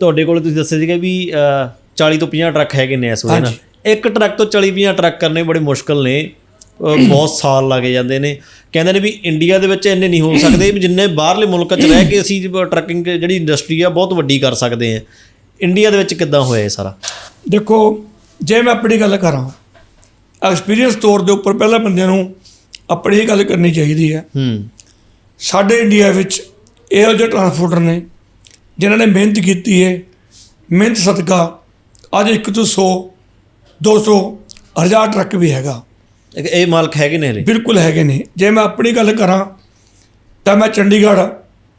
ਤੁਹਾਡੇ ਕੋਲ ਤੁਸੀਂ ਦੱਸਿਆ ਸੀਗਾ ਵੀ ਅ, 40 ਤੋਂ 50 ਟਰੱਕ ਹੈਗੇ ਨੇ ਇਸ ਵੇਲੇ ਨਾ। ਇੱਕ ਟਰੱਕ ਤੋਂ 40 50 ਟਰੱਕ ਕਰਨੇ ਬੜੇ ਮੁਸ਼ਕਲ ਨੇ। ਬਹੁਤ ਸਾਲ ਲੱਗ ਜਾਂਦੇ ਨੇ। ਕਹਿੰਦੇ ਨੇ ਵੀ ਇੰਡੀਆ ਦੇ ਵਿੱਚ ਇੰਨੇ ਨਹੀਂ ਹੋ ਸਕਦੇ ਵੀ ਜਿੰਨੇ ਬਾਹਰਲੇ ਮੁਲਕਾਂ 'ਚ ਰਹਿ ਕੇ ਅਸੀਂ ਟਰੱਕਿੰਗ ਜਿਹੜੀ ਇੰਡਸਟਰੀ ਆ ਬਹੁਤ ਵੱਡੀ ਕਰ ਸਕਦੇ ਆ ਇੰਡੀਆ ਦੇ ਵਿੱਚ ਕਿੱਦਾਂ ਹੋਇਆ ਇਹ ਸਾਰਾ? ਦੇਖੋ ਜੇ ਮੈਂ ਆਪਣੀ ਗੱਲ ਕਰਾਂ ਐਕਸਪੀਰੀਅੰਸ ਤੌਰ ਦੇ ਉੱਪਰ ਪਹਿਲਾਂ ਬੰਦਿਆਂ ਨੂੰ ਆਪਣੀ ਹੀ ਗੱਲ ਕਰਨੀ ਚਾਹੀਦੀ ਹੈ। ਹੂੰ। ਸਾਡੇ ਇੰਡੀਆ ਵਿੱਚ ਇਹੋ ਜਿਹੇ ਟਰਾਂਸਪੋਰਟਰ ਨੇ ਜਿਨ੍ਹਾਂ ਨੇ ਮਿਹਨਤ ਕੀਤੀ ਹੈ ਮਿਹਨਤ ਸਦਕਾ ਅੱਜ ਇੱਕ ਤੋਂ 100 200 ਹਜ਼ਾਰ ਟਰੱਕ ਵੀ ਹੈਗਾ। ਇਹ- ਮਾਲਕ ਹੈਗੇ ਨੇ ਹਲੇ ਬਿਲਕੁਲ ਹੈਗੇ ਨੇ। ਜੇ ਮੈਂ ਆਪਣੀ ਗੱਲ ਕਰਾਂ ਤਾਂ ਮੈਂ ਚੰਡੀਗੜ੍ਹ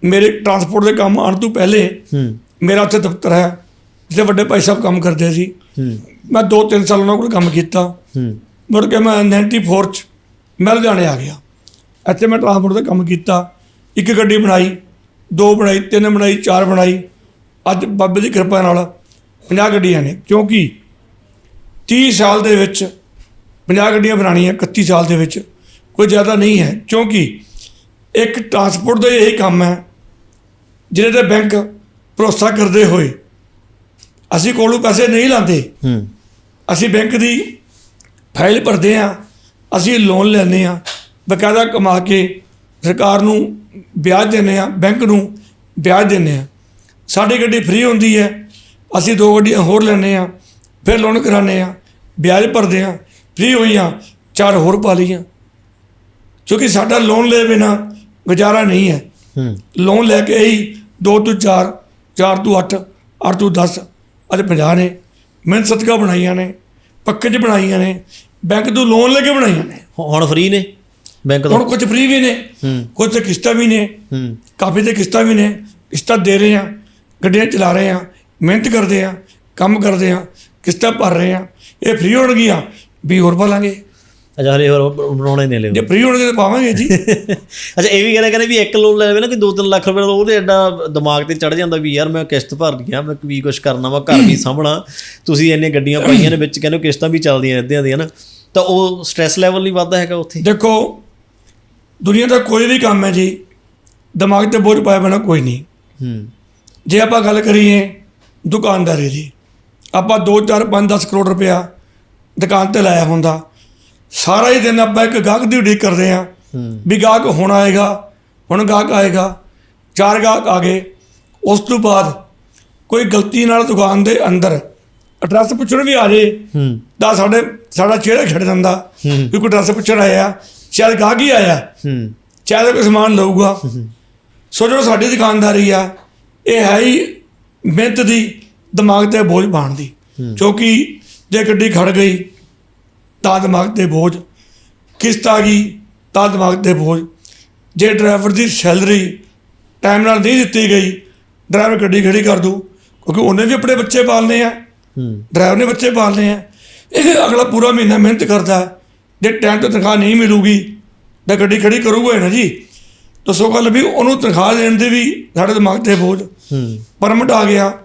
ਮੇਰੇ ਟਰਾਂਸਪੋਰਟ ਦੇ ਕੰਮ ਆਉਣ ਤੋਂ ਪਹਿਲੇ ਹੂੰ। ਮੇਰਾ ਉੱਥੇ ਦਫ਼ਤਰ ਹੈ ਜਿੱਥੇ ਵੱਡੇ ਭਾਈ ਸਾਹਿਬ ਕੰਮ ਕਰਦੇ ਸੀ। ਹੂੰ। ਮੈਂ 2-3 ਸਾਲ ਉਹਨਾਂ ਕੋਲ ਕੰਮ ਕੀਤਾ। ਹੂੰ। ਮੁੜ ਕੇ ਮੈਂ 94 ਚ ਮੈਂ ਲੁਧਿਆਣੇ ਆ ਗਿਆ। ਇੱਥੇ ਮੈਂ ਟਰਾਂਸਪੋਰਟ ਦਾ ਕੰਮ ਕੀਤਾ। ਇੱਕ ਗੱਡੀ ਬਣਾਈ। ਦੋ ਬਣਾਈ ਤਿੰਨ ਬਣਾਈ ਚਾਰ ਬਣਾਈ। ਅੱਜ ਬਾਬੇ ਦੀ ਕਿਰਪਾ ਨਾਲ 50 ਗੱਡੀਆਂ ਨੇ। ਕਿਉਂਕਿ 30 ਸਾਲ ਦੇ ਵਿੱਚ 50 ਗੱਡੀਆਂ ਬਣਾਉਣੀਆਂ 31 ਸਾਲ ਦੇ ਵਿੱਚ ਕੋਈ ਜ਼ਿਆਦਾ ਨਹੀਂ ਹੈ। ਕਿਉਂਕਿ ਇੱਕ ਟਰਾਂਸਪੋਰਟ ਦਾ ਇਹੀ ਕੰਮ ਹੈ। ਜਿਹਦੇ ਤੇ ਬੈਂਕ ਭਰੋਸਾ ਕਰਦੇ ਹੋਏ ਅਸੀਂ ਕੋਲੋਂ ਪੈਸੇ ਨਹੀਂ ਲਾਂਦੇ ਹੂੰ। ਅਸੀਂ ਬੈਂਕ ਦੀ ਫਾਈਲ ਭਰਦੇ ਹਾਂ ਅਸੀਂ ਲੋਨ ਲੈਂਦੇ ਹਾਂ ਬਕਾਇਦਾ ਕਮਾ ਕੇ ਸਰਕਾਰ ਨੂੰ ਵਿਆਜ ਦਿੰਦੇ ਹਾਂ ਬੈਂਕ ਨੂੰ ਵਿਆਜ ਦਿੰਦੇ ਹਾਂ। ਸਾਡੀ ਗੱਡੀ ਫ੍ਰੀ ਹੁੰਦੀ ਹੈ ਅਸੀਂ ਦੋ ਗੱਡੀਆਂ ਹੋਰ ਲੈਂਦੇ ਹਾਂ ਫਿਰ ਲੋਨ ਕਰਾਉਂਦੇ ਹਾਂ ਵਿਆਜ ਭਰਦੇ ਹਾਂ ਫ੍ਰੀ ਹੋਈਆਂ ਚਾਰ ਹੋਰ ਪਾ ਲਈਆਂ। ਕਿਉਂਕਿ ਸਾਡਾ ਲੋਨ ਲਏ ਬਿਨਾ ਗੁਜ਼ਾਰਾ ਨਹੀਂ ਹੈ। ਲੋਨ ਲੈ ਕੇ ਹੀ 2 ਤੋਂ 4 4 ਤੋਂ 8 8 ਤੋਂ 10 ਅੱਜ 50 ਨੇ। ਮਿਹਨਤ ਸਦਕਾ ਬਣਾਈਆਂ ਨੇ ਪੱਕੇ 'ਚ ਬਣਾਈਆਂ ਨੇ ਬੈਂਕ ਤੋਂ ਲੋਨ ਲੈ ਕੇ ਬਣਾਈਆਂ ਨੇ। ਹੁਣ ਫ੍ਰੀ ਨੇ। ਬੈਂਕ ਤੋਂ ਹੁਣ ਕੁਝ ਫ੍ਰੀ ਵੀ ਨੇ ਹੂੰ। ਕੁਝ ਤੇ ਕਿਸ਼ਤਾਂ ਵੀ ਨੇ ਹੂੰ। ਕਾਫੀ ਤੇ ਕਿਸ਼ਤਾਂ ਵੀ ਨੇ ਕਿਸ਼ਤਾਂ ਦੇ ਰਹੇ ਆ ਗੱਡੀਆਂ ਚਲਾ ਰਹੇ ਆ ਮਿਹਨਤ ਕਰਦੇ ਆ ਕੰਮ ਕਰਦੇ ਆ ਕਿਸ਼ਤਾਂ ਭਰ ਰਹੇ ਆ ਇਹ ਫ੍ਰੀ ਹੋਣਗੀਆਂ ਵੀ ਹੋਰ ਪਾਲਾਂਗੇ। ਅੱਛਾ ਹਲੇ ਹੋਰ ਬਣਾਉਣੇ ਨੇ ਲੈ ਜੇ ਫ੍ਰੀ ਹੋਣਗੇ ਤਾਂ ਪਾਵਾਂਗੇ ਜੀ। ਅੱਛਾ ਇਹ ਵੀ ਕਹਿੰਦੇ ਕਹਿੰਦੇ ਵੀ ਇੱਕ ਲੋਨ ਲੈ ਲਵੇ ਨਾ ਕਿ 2-3 ਲੱਖ ਰੁਪਏ ਦਾ ਉਹਦੇ ਐਡਾ ਦਿਮਾਗ ਤੇ ਚੜ ਜਾਂਦਾ ਵੀ ਯਾਰ ਮੈਂ ਕਿਸ਼ਤ ਭਰਨੀ ਆ ਮੈਂ ਵੀ ਕੁਝ ਕਰਨਾ ਵਾ ਘਰ ਵੀ ਸਾਂਭਣਾ। ਤੁਸੀਂ ਇੰਨੇ ਗੱਡੀਆਂ ਪਾਈਆਂ ਨੇ ਵਿੱਚ ਕਹਿੰਦੇ ਕਿਸ਼ਤਾਂ ਵੀ ਚੱਲਦੀਆਂ ਰਹਿੰਦੀਆਂ ਦੀਆਂ ਨਾ ਤਾਂ ਉਹ ਸਟ੍ਰੈਸ ਲੈਵਲ ਨਹੀਂ ਵੱਧਦਾ ਹੈਗਾ ਉੱਥੇ। ਦੇਖੋ ਦੁਨੀਆ ਦਾ ਕੋਈ ਵੀ ਕੰਮ ਹੈ ਜੀ ਦਿਮਾਗ ਤੇ ਬੋਝ ਪਾਇਆ ਬਿਨਾ ਕੋਈ ਨਹੀਂ। ਹੂੰ। ਜੇ ਆਪਾਂ ਗੱਲ ਕਰੀਏ ਦੁਕਾਨਦਾਰੀ ਦੀ ਆਪਾਂ 2 4 5 10 ਕਰੋੜ ਰੁਪਇਆ ਦੁਕਾਨ ਤੇ ਲਾਇਆ ਹੁੰਦਾ। ਸਾਰਾ ਹੀ ਦਿਨ ਆਪਾਂ ਇੱਕ ਗਾਹਕ ਦੀ ਉਡੀਕ ਕਰਦੇ ਆ ਹੂੰ। ਵੀ ਗਾਹਕ ਹੁਣ ਆਏਗਾ ਹੁਣ ਗਾਹਕ ਆਏਗਾ ਚਾਰ ਗਾਹਕ ਆ ਗਏ। ਉਸ ਤੋਂ ਬਾਅਦ ਕੋਈ ਗਲਤੀ ਨਾਲ ਦੁਕਾਨ ਦੇ ਅੰਦਰ ਐਡਰੈਸ ਪੁੱਛਣ ਵੀ ਆ ਜੇ ਹੂੰ। ਤਾਂ ਸਾਡੇ ਸਾਡਾ ਚਿਹਰਾ ਛੱਡ ਹੂੰ। ਵੀ ਕੋਈ ਐਡਰੈਸ ਪੁੱਛਣ ਆਇਆ। ਸ਼ਾਇਦ ਗਾਹਕ ਹੀ ਆਇਆ। ਹੂੰ। ਚਾਹੇ ਕੋਈ ਸਮਾਨ ਲਊਗਾ। ਸੋ ਜੋ ਸਾਡੀ ਦੁਕਾਨਦਾਰੀ ਆ। ਇਹ ਹੈ ਹੀ ਮਿਹਨਤ ਦੀ ਦਿਮਾਗ ਤੇ ਬੋਝ ਪਾਉਣ ਦੀ। ਕਿਉਂਕਿ ਜੇ ਗੱਡੀ ਖੜ ਗਈ ਤਾਂ ਦਿਮਾਗ ਤੇ ਬੋਝ। ਕਿਸ਼ਤ ਆ ਗਈ ਤਾਂ ਦਿਮਾਗ ਤੇ ਬੋਝ। ਜੇ ਡਰਾਈਵਰ ਦੀ ਸੈਲਰੀ ਟਾਈਮ ਨਾਲ ਨਹੀਂ ਦਿੱਤੀ ਗਈ ਡਰਾਈਵਰ ਗੱਡੀ ਖੜੀ ਕਰ ਦੂ। ਕਿਉਂਕਿ ਉਹਨੇ ਵੀ ਆਪਣੇ ਬੱਚੇ ਪਾਲਨੇ ਆ। ਹੂੰ। ਡਰਾਈਵਰ ਨੇ ਬੱਚੇ ਪਾਲਨੇ ਆ। ਇਹ ਅਗਲਾ ਪੂਰਾ ਮਹੀਨਾ ਮਿਹਨਤ ਕਰਦਾ। ਹੈ। ਜੇ ਟਾਈਮ ਤੇ ਤਨਖਾਹ ਨਹੀਂ ਮਿਲੂਗੀ ਤਾਂ ਗੱਡੀ ਖੜੀ ਕਰੂਗਾ ਨਾ ਜੀ। ਤਾਂ ਸੋ ਗੱਲ ਵੀ ਉਹਨੂੰ ਤਨਖਾਹ ਦੇਣ ਦੇ ਵੀ ਸਾਡੇ ਦਿਮਾਗ ਤੇ ਬੋਝ। ਹੂੰ। ਪਰਮਿਟ ਆ ਗਿਆ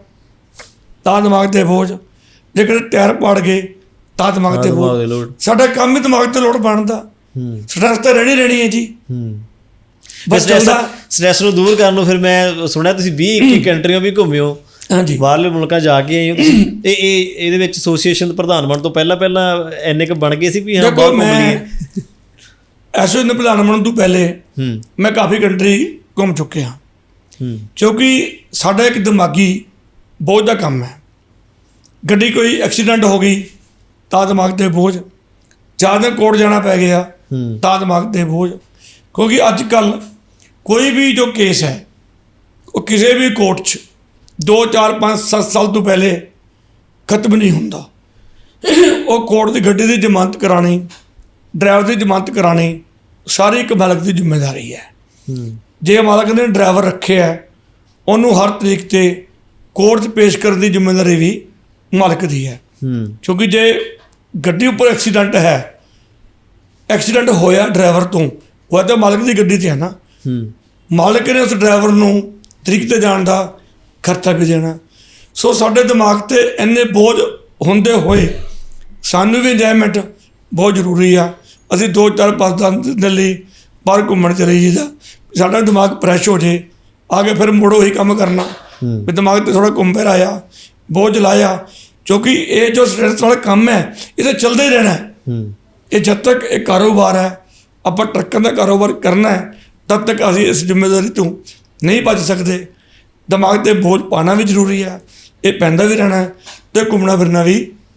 ਤਾਂ ਦਿਮਾਗ ਤੇ ਬੋਝ। ਜੇ ਕਿਤੇ ਟਾਇਰ ਪਾੜ ਗਏ ਤਾਂ ਦਿਮਾਗ ਤੇ ਬੋਝ। ਸਾਡਾ ਕੰਮ ਹੀ ਦਿਮਾਗ ਤੇ ਲੋਡ ਬਣਦਾ। ਹੂੰ। ਸਟ੍ਰੈਸ ਤਾਂ ਰਹਿਣੀ ਰਹਿਣੀ ਹੈ ਜੀ। ਹੂੰ। ਬਸ ਸਟ੍ਰੈਸ ਨੂੰ ਦੂਰ ਕਰਨ ਨੂੰ ਫਿਰ ਮੈਂ ਸੁਣਿਆ ਤੁਸੀਂ 20 21 ਕੰਟਰੀਆਂ ਵੀ ਘੁੰਮੇ ਹੋ। ਹਾਂਜੀ। ਬਾਹਰਲੇ ਮੁਲਕਾਂ ਜਾ ਕੇ ਆਏ ਹੋ ਤੁਸੀਂ? ਇਹ ਇਹ ਇਹਦੇ ਵਿੱਚ ਐਸੋਸੀਏਸ਼ਨ ਦੇ ਪ੍ਰਧਾਨ ਬਣਨ ਤੋਂ ਪਹਿਲਾਂ ਪਹਿਲਾਂ ਐਨੇ ਕ ਬਣ ਗਏ ਸੀ ਵੀ ਹਾਂ ਦੇਖੋ ਬਾਹਰ ਘੁੰਮ ਮੈਂ ਲਈਏ ਐਸੋਸੀਏਸ਼ਨ ਪ੍ਰਧਾਨ ਬਣਨ ਤੋਂ ਪਹਿਲੇ ਹੂੰ। ਮੈਂ ਕਾਫੀ ਕੰਟਰੀ ਘੁੰਮ ਚੁੱਕਿਆ ਹੂੰ। ਕਿਉਂਕਿ ਸਾਡਾ ਇੱਕ ਦਿਮਾਗੀ ਬੋਝ ਦਾ ਕੰਮ ਹੈ। ਗੱਡੀ ਕੋਈ ਐਕਸੀਡੈਂਟ ਹੋ ਗਈ ਤਾਂ ਦਿਮਾਗ ਤੇ ਬੋਝ। ਜ਼ਿਆਦਾ ਕੋਰਟ ਜਾਣਾ ਪੈ ਗਿਆ ਹੂੰ। ਤਾਂ ਦਿਮਾਗ ਤੇ ਬੋਝ। ਕਿਉਂਕਿ ਅੱਜ ਕੱਲ ਕੋਈ ਵੀ ਜੋ ਕੇਸ ਹੈ ਉਹ ਕਿਸੇ ਵੀ ਕੋਰਟ 'ਚ 2 4 5 7 ਸਾਲ ਤੋਂ ਪਹਿਲੇ ਖਤਮ ਨਹੀਂ ਹੁੰਦਾ। ਉਹ ਕੋਰਟ ਦੀ ਗੱਡੀ ਦੀ ਜ਼ਮਾਨਤ ਕਰਾਣੀ ਡਰਾਈਵਰ ਦੀ ਜ਼ਮਾਨਤ ਕਰਾਣੀ ਸਾਰੀ ਇੱਕ ਮਾਲਕ ਦੀ ਜ਼ਿੰਮੇਵਾਰੀ ਹੈ। ਜੇ ਮਾਲਕ ਨੇ ਡਰਾਈਵਰ ਰੱਖਿਆ ਉਹਨੂੰ ਹਰ ਤਰੀਕ ਤੇ ਕੋਰਟ 'ਚ ਪੇਸ਼ ਕਰਨ ਦੀ ਜ਼ਿੰਮੇਵਾਰੀ ਵੀ ਮਾਲਕ ਦੀ ਹੈ। ਕਿਉਂਕਿ ਜੇ ਗੱਡੀ ਉੱਪਰ ਐਕਸੀਡੈਂਟ ਹੈ ਐਕਸੀਡੈਂਟ ਹੋਇਆ ਡਰਾਈਵਰ ਤੋਂ ਉਹ ਤਾਂ ਮਾਲਕ ਦੀ ਗੱਡੀ ਤੇ ਹੈ ਨਾ। ਮਾਲਕ ਨੇ ਉਸ ਡਰਾਈਵਰ ਨੂੰ ਤਰੀਕ ਤੇ ਜਾਣ ਦਾ ਖਰਚਾ ਵੀ ਦੇਣਾ ਸੋ ਸਾਡੇ ਦਿਮਾਗ ਤੇ ਇੰਨੇ ਬੋਝ ਹੁੰਦੇ ਹੋਏ ਸਾਨੂੰ ਵੀ ਇੰਜੋਇਮੈਂਟ ਬਹੁਤ ਜ਼ਰੂਰੀ ਆ। ਅਸੀਂ 2 4 5 ਦਿਨ ਦੇ ਲਈ ਬਾਹਰ ਘੁੰਮਣ ਚਲੇ ਜੀਦਾ ਸਾਡਾ ਦਿਮਾਗ ਫਰੈਸ਼ ਹੋ ਜੇ ਆ ਕੇ ਫਿਰ ਮੁੜੋ ਹੀ ਕੰਮ ਕਰਨਾ। ਵੀ ਦਿਮਾਗ ਤੇ ਥੋੜਾ ਘੁੰਮ ਫਿਰ ਆਇਆ ਬੋਝ ਲਾਇਆ। ਕਿਉਂਕਿ ਇਹ ਜੋ ਸਟ੍ਰੈਸ ਵਾਲਾ ਕੰਮ ਹੈ ਇਹ ਤਾਂ ਚੱਲਦਾ ਹੀ ਰਹਿਣਾ ਇਹ ਜਦ ਤੱਕ ਇਹ ਕਾਰੋਬਾਰ ਹੈ ਆਪਾਂ ਟਰੱਕਾਂ ਦਾ ਕਾਰੋਬਾਰ ਕਰਨਾ ਹੈ ਤਦ ਤੱਕ ਅਸੀਂ ਇਸ ਜ਼ਿੰਮੇਵਾਰੀ ਤੋਂ ਨਹੀਂ ਬਚ ਸਕਦੇ। ਦਿਮਾਗ ਤੇ ਬੋਝ ਪਾਣਾ ਵੀ ਜ਼ਰੂਰੀ ਹੈ ਇਹ ਪੈਂਦਾ ਵੀ ਰਹਿਣਾ ਤੇ ਘੁੰਮਣਾ ਫਿਰਨਾ ਵੀ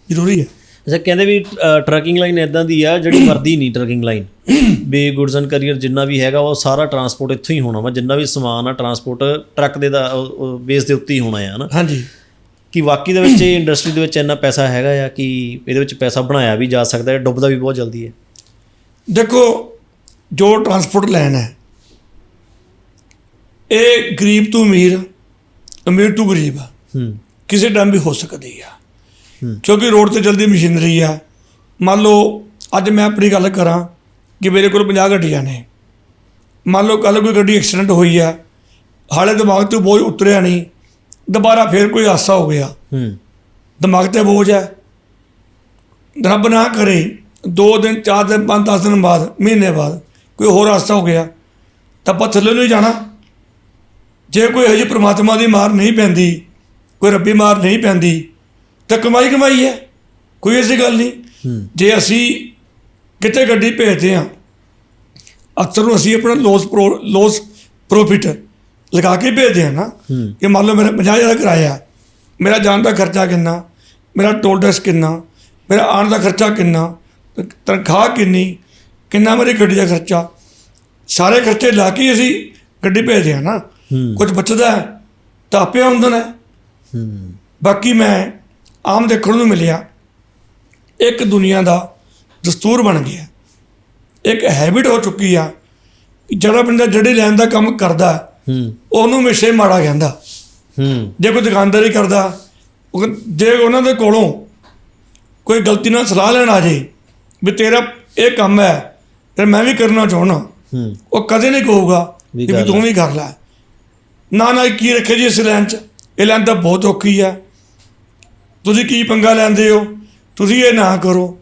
ਜ਼ਰੂਰੀ ਹੈ। ਅੱਛਾ ਕਹਿੰਦੇ ਵੀ ਟਰੱਕਿੰਗ ਲਾਈਨ ਇਦਾਂ ਦੀ ਆ ਜਿਹੜੀ ਮਰਦੀ ਨਹੀਂ ਟਰੱਕਿੰਗ ਲਾਈਨ ਵੀ ਗੁੱਡਸ ਐਂਡ ਕਰੀਅਰ ਜਿੰਨਾ ਵੀ ਹੈਗਾ ਉਹ ਸਾਰਾ ਟਰਾਂਸਪੋਰਟ ਇੱਥੋਂ ਹੀ ਹੋਣਾ ਵਾ ਜਿੰਨਾ ਵੀ ਸਮਾਨ ਆ ਟਰਾਂਸਪੋਰਟ ਟਰੱਕ ਦੇ ਦਾ ਬੇਸ ਦੇ ਉੱਤੇ ਹੀ ਹੋਣਾ ਆ ਹਨਾ? ਹਾਂਜੀ। ਕਿ ਵਾਕਈ ਦੇ ਵਿੱਚ ਇਹ ਇੰਡਸਟਰੀ ਦੇ ਵਿੱਚ ਇੰਨਾ ਪੈਸਾ ਹੈਗਾ ਆ ਕਿ ਇਹਦੇ ਵਿੱਚ ਪੈਸਾ ਬਣਾਇਆ ਵੀ ਜਾ ਸਕਦਾ ਹੈ ਡੁੱਬਦਾ ਵੀ ਬਹੁਤ ਜਲਦੀ ਹੈ। ਦੇਖੋ ਜੋ ਟਰਾਂਸਪੋਰਟ ਲਾਈਨ ਹੈ ਇਹ ਗਰੀਬ ਤੋਂ ਅਮੀਰ ਅਮੀਰ ਤੋਂ ਗਰੀਬ ਆ। ਹੂੰ। ਕਿਸੇ ਟਾਈਮ ਵੀ ਹੋ ਸਕਦੀ ਆ। ਕਿਉਂਕਿ ਰੋਡ ਤੇ ਚਲਦੀ ਮਸ਼ੀਨਰੀ ਆ। ਮੰਨ ਲਓ ਅੱਜ ਮੈਂ ਆਪਣੀ ਗੱਲ ਕਰਾਂ ਕਿ ਮੇਰੇ ਕੋਲ 50 ਗੱਡੀਆਂ ਨੇ। ਮੰਨ ਲਓ ਕੱਲ ਕੋਈ ਗੱਡੀ ਐਕਸੀਡੈਂਟ ਹੋਈ ਆ। ਹਾਲੇ ਦਿਮਾਗ ਤੋਂ ਬੋਝ ਉਤਰਿਆ ਨਹੀਂ। ਦੁਬਾਰਾ ਫੇਰ ਕੋਈ ਹਾਦਸਾ ਹੋ ਗਿਆ। ਹੂੰ। ਦਿਮਾਗ ਤੇ ਬੋਝ ਹੈ ਰੱਬ ਨਾ ਕਰੇ 2 ਦਿਨ 4 ਦਿਨ 5 10 ਦਿਨ ਬਾਅਦ ਮਹੀਨੇ ਬਾਅਦ ਕੋਈ ਹੋਰ ਹਾਦਸਾ ਹੋ ਗਿਆ ਤਾਂ ਆਪਾਂ ਥੱਲੇ ਨੂੰ ਹੀ ਜਾਣਾ। ਜੇ ਕੋਈ ਹਜੇ ਪ੍ਰਮਾਤਮਾ ਦੀ ਮਾਰ ਨਹੀਂ ਪੈਂਦੀ ਕੋਈ ਰੱਬੀ ਮਾਰ ਨਹੀਂ ਪੈਂਦੀ ਤਾਂ ਕਮਾਈ ਕਮਾਈ ਹੈ ਕੋਈ ਐਸੀ ਗੱਲ ਨਹੀਂ। ਜੇ ਅਸੀਂ ਕਿਤੇ ਗੱਡੀ ਭੇਜਦੇ ਹਾਂ ਅਕਸਰ ਨੂੰ ਅਸੀਂ ਆਪਣਾ ਲੋਸ ਲੋਸ ਪ੍ਰੋਫਿਟ ਲਗਾ ਕੇ ਭੇਜਦੇ ਹਾਂ ਨਾ ਕਿ ਮੰਨ ਲਓ ਮੇਰਾ 50000 ਦਾ ਕਿਰਾਇਆ ਮੇਰਾ ਜਾਣ ਦਾ ਖਰਚਾ ਕਿੰਨਾ ਮੇਰਾ ਟੋਲ ਟੈਕਸ ਕਿੰਨਾ ਮੇਰਾ ਆਉਣ ਦਾ ਖਰਚਾ ਕਿੰਨਾ ਤਨਖਾਹ ਕਿੰਨੀ ਕਿੰਨਾ ਮੇਰੀ ਗੱਡੀ ਦਾ ਖਰਚਾ ਸਾਰੇ ਖਰਚੇ ਲਾ ਕੇ ਅਸੀਂ ਗੱਡੀ ਭੇਜਦੇ ਹਾਂ ਨਾ। ਕੁਝ ਬਚਦਾ ਹੈ ਤਾਂ ਆਪੇ ਆਮਦਨ ਹੈ। ਬਾਕੀ ਮੈਂ ਆਮ ਦੇਖਣ ਨੂੰ ਮਿਲਿਆ ਇੱਕ ਦੁਨੀਆ ਦਾ ਦਸਤੂਰ ਬਣ ਗਿਆ। ਇੱਕ ਹੈਬਿਟ ਹੋ ਚੁੱਕੀ ਆ ਜਿਹੜਾ ਬੰਦਾ ਜਿਹੜੀ ਲੈਣ ਦਾ ਕੰਮ ਕਰਦਾ ਹੂੰ ਉਹਨੂੰ ਹਮੇਸ਼ਾ ਮਾੜਾ ਕਹਿੰਦਾ। ਹੂੰ ਜੇ ਕੋਈ ਦੁਕਾਨਦਾਰੀ ਕਰਦਾ ਜੇ ਉਹਨਾਂ ਦੇ ਕੋਲੋਂ ਕੋਈ ਗਲਤੀ ਨਾਲ ਸਲਾਹ ਲੈਣ ਆ ਜੇ ਵੀ ਤੇਰਾ ਇਹ ਕੰਮ ਹੈ ਤੇ ਮੈਂ ਵੀ ਕਰਨਾ ਚਾਹੁੰਦਾ। ਹੂੰ। ਉਹ ਕਦੇ ਨਹੀਂ ਕਹੂਗਾ ਵੀ ਤੂੰ ਵੀ ਕਰ ਲੈ। ਨਾ ਨਾ ਕੀ ਰੱਖੇ ਜੀ ਇਸ ਲਾਈਨ 'ਚ। ਇਹ ਲਾਈਨ ਤਾਂ ਬਹੁਤ ਔਖੀ ਆ। ਤੁਸੀਂ ਕੀ ਪੰਗਾ ਲੈਂਦੇ ਹੋ? ਤੁਸੀਂ ਇਹ ਨਾ ਕਰੋ।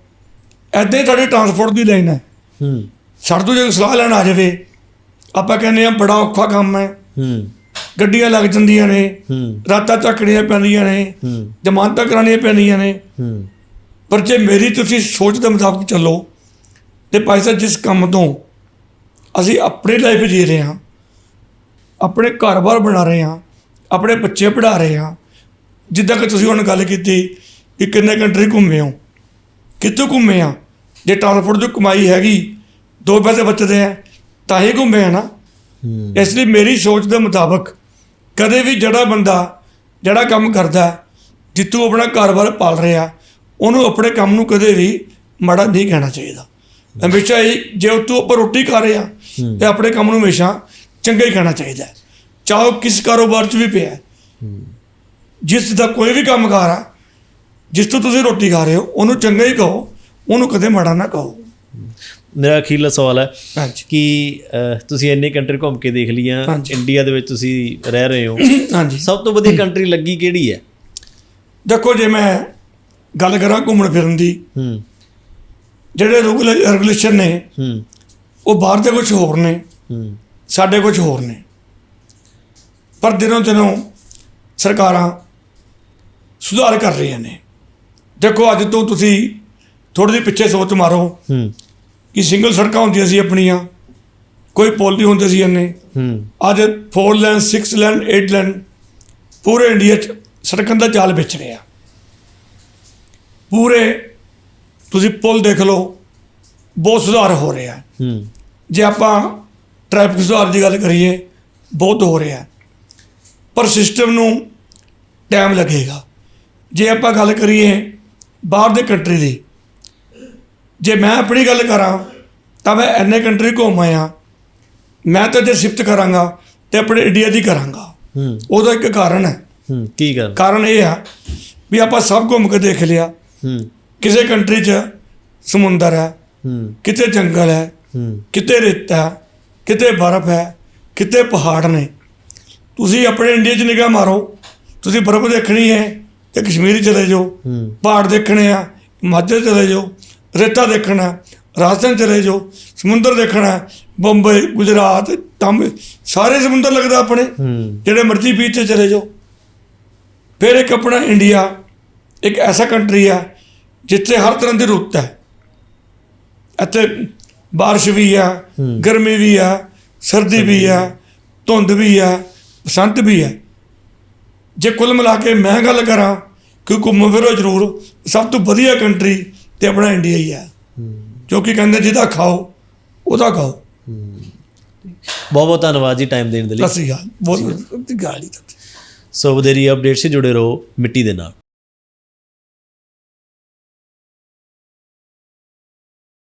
ਐਦਾਂ ਹੀ ਤੁਹਾਡੀ ਟਰਾਂਸਪੋਰਟ ਦੀ ਲਾਈਨ ਹੈ। ਹੂੰ। ਸਾਡੇ ਤੋਂ ਜੇ ਸਲਾਹ ਲੈਣ ਆ ਜਾਵੇ ਆਪਾਂ ਕਹਿੰਦੇ ਆ ਬੜਾ ਔਖਾ ਕੰਮ ਹੈ। ਹੂੰ। ਗੱਡੀਆਂ ਲੱਗ ਜਾਂਦੀਆਂ ਨੇ। ਹੂੰ। ਰਾਤਾਂ ਚੱਕਣੀਆਂ ਪੈਂਦੀਆਂ ਨੇ। ਹੂੰ। ਜ਼ਮਾਨਤਾਂ ਕਰਾਉਣੀਆਂ ਪੈਂਦੀਆਂ ਨੇ। ਹੂੰ। ਪਰ ਜੇ ਮੇਰੀ ਤੁਸੀਂ ਸੋਚ ਦੇ ਮੁਤਾਬਕ ਚੱਲੋ ਤੇ ਭਾਈ ਸਾਹਿਬ ਜਿਸ ਕੰਮ ਤੋਂ ਅਸੀਂ ਆਪਣੀ ਲਾਈਫ ਜੀ ਰਹੇ ਹਾਂ ਆਪਣੇ ਘਰ-ਬਾਰ ਬਣਾ ਰਹੇ ਹਾਂ ਆਪਣੇ ਬੱਚੇ ਪੜ੍ਹਾ ਰਹੇ ਹਾਂ। ਜਿੱਦਾਂ ਕਿ ਤੁਸੀਂ ਹੁਣ ਗੱਲ ਕੀਤੀ ਕਿ ਕਿੰਨੇ ਕੰਟਰੀ ਘੁੰਮੇ ਹੋ ਕਿੱਥੋਂ ਘੁੰਮੇ ਆ? ਜੇ ਟਰਾਂਸਪੋਰਟ ਦੀ ਕਮਾਈ ਹੈਗੀ ਦੋ ਪੈਸੇ ਬਚਦੇ ਆ ਤਾਂ ਹੀ ਘੁੰਮੇ ਆ ਨਾ। ਇਸ ਲਈ ਮੇਰੀ ਸੋਚ ਦੇ ਮੁਤਾਬਕ ਕਦੇ ਵੀ ਜਿਹੜਾ ਬੰਦਾ ਜਿਹੜਾ ਕੰਮ ਕਰਦਾ ਜਿੱਥੋਂ ਆਪਣਾ ਘਰ-ਬਾਰ ਪਾਲ ਰਿਹਾ ਉਹਨੂੰ ਆਪਣੇ ਕੰਮ ਨੂੰ ਕਦੇ ਵੀ ਮਾੜਾ ਨਹੀਂ ਕਹਿਣਾ ਚਾਹੀਦਾ। ਹਮੇਸ਼ਾ ਹੀ ਜੇ ਉਤੋਂ ਆਪਾਂ ਰੋਟੀ ਖਾ ਰਹੇ ਤੇ ਆਪਣੇ ਕੰਮ ਨੂੰ ਹਮੇਸ਼ਾ ਚੰਗਾ ਹੀ ਕਹਿਣਾ ਚਾਹੀਦਾ। ਚਾਹੇ ਉਹ ਕਿਸ ਕਾਰੋਬਾਰ 'ਚ ਵੀ ਪਿਆ ਹੈ। ਜਿਸ ਦਾ ਕੋਈ ਵੀ ਕੰਮ ਕਰ ਆ ਜਿਸ ਤੋਂ ਤੁਸੀਂ ਰੋਟੀ ਖਾ ਰਹੇ ਹੋ ਉਹਨੂੰ ਚੰਗਾ ਹੀ ਕਹੋ ਉਹਨੂੰ ਕਦੇ ਮਾੜਾ ਨਾ ਕਹੋ। ਮੇਰਾ ਅਖੀਰਲਾ ਸਵਾਲ ਹੈ ਹਾਂਜੀ। ਕਿ ਅਹ, ਤੁਸੀਂ ਇੰਨੇ ਕੰਟਰੀ ਘੁੰਮ ਕੇ ਦੇਖ ਲਈਆਂ ਹਾਂਜੀ। ਇੰਡੀਆ ਦੇ ਵਿੱਚ ਤੁਸੀਂ ਰਹਿ ਰਹੇ ਹੋ। ਹਾਂਜੀ। ਸਭ ਤੋਂ ਵਧੀਆ ਕੰਟਰੀ ਲੱਗੀ ਕਿਹੜੀ ਹੈ? ਦੇਖੋ ਜੇ ਮੈਂ ਗੱਲ ਕਰਾਂ ਘੁੰਮਣ ਫਿਰਨ ਦੀ ਹੂੰ। ਜਿਹੜੇ ਰੂਲ ਰੈਗੂਲੇਸ਼ਨ ਨੇ ਹੂੰ। ਉਹ ਬਾਹਰ ਦੇ ਕੁਝ ਹੋਰ ਨੇ ਹੂੰ। ਸਾਡੇ ਕੁਝ ਹੋਰ ਨੇ। ਪਰ ਦਿਨੋਂ ਦਿਨੋਂ ਸਰਕਾਰਾਂ ਸੁਧਾਰ ਕਰ ਰਹੀਆਂ ਨੇ। ਦੇਖੋ ਅੱਜ ਤੋਂ ਤੁਸੀਂ ਥੋੜੀ ਜਿਹੀ ਪਿੱਛੇ ਸੋਚ ਮਾਰੋ ਹੂੰ। ਕਿ ਸਿੰਗਲ ਸੜਕਾਂ ਹੁੰਦੀਆਂ ਸੀ ਆਪਣੀਆਂ ਕੋਈ ਪੁਲ ਨਹੀਂ ਹੁੰਦੇ ਸੀ ਇੰਨੇ। ਹੂੰ। ਅੱਜ 4 ਲੈਨ 6 ਲੈਨ 8 ਲੈਨ ਪੂਰੇ ਇੰਡੀਆ 'ਚ ਸੜਕਾਂ ਦਾ ਜਾਲ ਵਿਚ ਰਿਹਾ। ਪੂਰੇ ਤੁਸੀਂ ਪੁਲ ਦੇਖ ਲਓ ਬਹੁਤ ਸੁਧਾਰ ਹੋ ਰਿਹਾ। ਹੂੰ। ਜੇ ਆਪਾਂ ਟ੍ਰੈਫਿਕ ਸੁਧਾਰ ਦੀ ਗੱਲ ਕਰੀਏ ਬਹੁਤ ਹੋ ਰਿਹਾ। ਪਰ ਸਿਸਟਮ ਨੂੰ ਟਾਈਮ ਲੱਗੇਗਾ। ਜੇ ਆਪਾਂ ਗੱਲ ਕਰੀਏ ਬਾਹਰ ਦੇ ਕੰਟਰੀ ਦੀ ਜੇ ਮੈਂ ਆਪਣੀ ਗੱਲ ਕਰਾਂ ਤਾਂ ਮੈਂ ਐਨੇ ਕੰਟਰੀ ਘੁੰਮ ਆਇਆ। ਮੈਂ ਤਾਂ ਜੇ ਸਿਫਤ ਕਰਾਂਗਾ ਤੇ ਆਪਣੇ ਇੰਡੀਆ ਦੀ ਕਰਾਂਗਾ। ਹੂੰ। ਉਹਦਾ ਇੱਕ ਕਾਰਨ ਹੈ। ਹੂੰ ਕੀ ਗੱਲ ਕਾਰਨ ਇਹ ਆ ਵੀ ਆਪਾਂ ਸਭ ਘੁੰਮ ਕੇ ਦੇਖ ਲਿਆ। ਹੂੰ। ਕਿਸੇ ਕੰਟਰੀ 'ਚ ਸਮੁੰਦਰ ਹੈ ਹੂੰ। ਕਿਤੇ ਜੰਗਲ ਹੈ ਹੂੰ। ਕਿਤੇ ਰੇਤਾ ਹੈ, ਕਿਤੇ ਬਰਫ਼ ਹੈ ਕਿਤੇ ਪਹਾੜ ਨੇ। ਤੁਸੀਂ ਆਪਣੇ ਇੰਡੀਆ 'ਚ ਨਿਗਾਹ ਮਾਰੋ। ਤੁਸੀਂ ਬਰਫ਼ ਦੇਖਣੀ ਹੈ ਤੇ ਕਸ਼ਮੀਰ ਚਲੇ ਜਾਓ। ਪਹਾੜ ਦੇਖਣੇ ਆ ਹਿਮਾਚਲ ਚਲੇ ਜਾਓ ਰੇਤਾ ਦੇਖਣਾ ਰਾਜਸਥਾਨ ਚਲੇ ਜਾਓ ਸਮੁੰਦਰ ਦੇਖਣਾ ਬੰਬਈ ਗੁਜਰਾਤ ਤਾਂਬੇ ਸਾਰੇ ਸਮੁੰਦਰ ਲੱਗਦਾ ਆਪਣੇ। ਜਿਹੜੇ ਮਰਜ਼ੀ ਬੀਚ ਤੇ ਚਲੇ ਜਾਓ। ਫਿਰ ਇੱਕ ਆਪਣਾ ਇੰਡੀਆ ਇੱਕ ਐਸਾ ਕੰਟਰੀ ਆ ਜਿੱਥੇ ਹਰ ਤਰ੍ਹਾਂ ਦੀ ਰੁੱਤ ਹੈ। ਇੱਥੇ ਬਾਰਿਸ਼ ਵੀ ਆ ਗਰਮੀ ਵੀ ਆ ਸਰਦੀ ਵੀ ਆ ਧੁੰਦ ਵੀ ਆ। ਬਸੰਤ ਵੀ ਆ ਜੇ ਕੁੱਲ ਮਿਲਾ ਕੇ ਮੈਂ ਗੱਲ ਕਰਾਂ ਕਿ ਘੁੰਮੋ ਫਿਰੋ ਜ਼ਰੂਰ ਸਭ ਤੋਂ ਵਧੀਆ ਕੰਟਰੀ ਤੇ ਆਪਣਾ ਇੰਡੀਆ ਹੀ ਆ ਜੋ ਕਿ ਕਹਿੰਦੇ ਜਿਹਦਾ ਖਾਓ ਉਹਦਾ ਖਾਓ। ਬਹੁਤ ਬਹੁਤ ਧੰਨਵਾਦ ਜੀ ਟਾਈਮ ਦੇਣ ਦੇ ਲਈ। ਸਤਿ ਸ਼੍ਰੀ ਅਕਾਲ। ਬਹੁਤ ਗਾਲੀ ਸੋ ਵਧੇਰੀ ਅਪਡੇਟ ਸੇ ਜੁੜੇ ਰਹੋ ਮਿੱਟੀ ਦੇ ਨਾਲ।